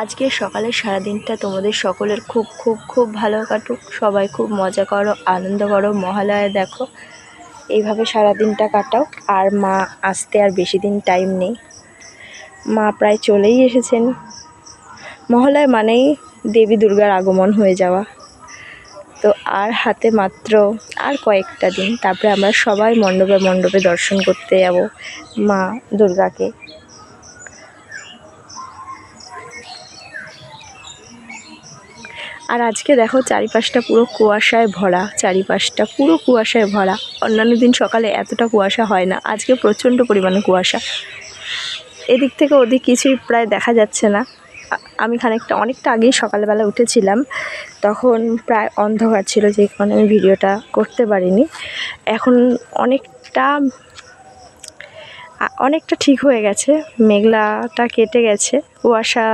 আজকে সকালের সারাদিনটা তোমাদের সকলের খুব খুব খুব ভালো কাটুক। সবাই খুব মজা করো, আনন্দ করো, মহালয়া দেখো। এইভাবে সারাদিনটা কাটাও। আর মা আসতে আর বেশি দিন টাইম নেই। মা প্রায় চলেই এসেছেন। মহালয়া মানেই দেবী দুর্গার আগমন হয়ে যাওয়া। তো আর হাতে মাত্র আর কয়েকটা দিন। তারপরে আমরা সবাই মণ্ডপে মণ্ডপে দর্শন করতে যাব মা দুর্গাকে। আর আজকে দেখো চারিপাশটা পুরো কুয়াশায় ভরা, চারিপাশটা পুরো কুয়াশায় ভরা। অন্যান্য দিন সকালে এতটা কুয়াশা হয় না, আজকে প্রচণ্ড পরিমাণে কুয়াশা। এদিক থেকে ওদিক কিছুই প্রায় দেখা যাচ্ছে না। আমি খানিকটা, অনেকটা আগেই সকালবেলা উঠেছিলাম, তখন প্রায় অন্ধকার ছিল, যে কারণে আমি ভিডিওটা করতে পারিনি। এখন অনেকটা অনেকটা ঠিক হয়ে গেছে, মেঘলাটা কেটে গেছে, কুয়াশা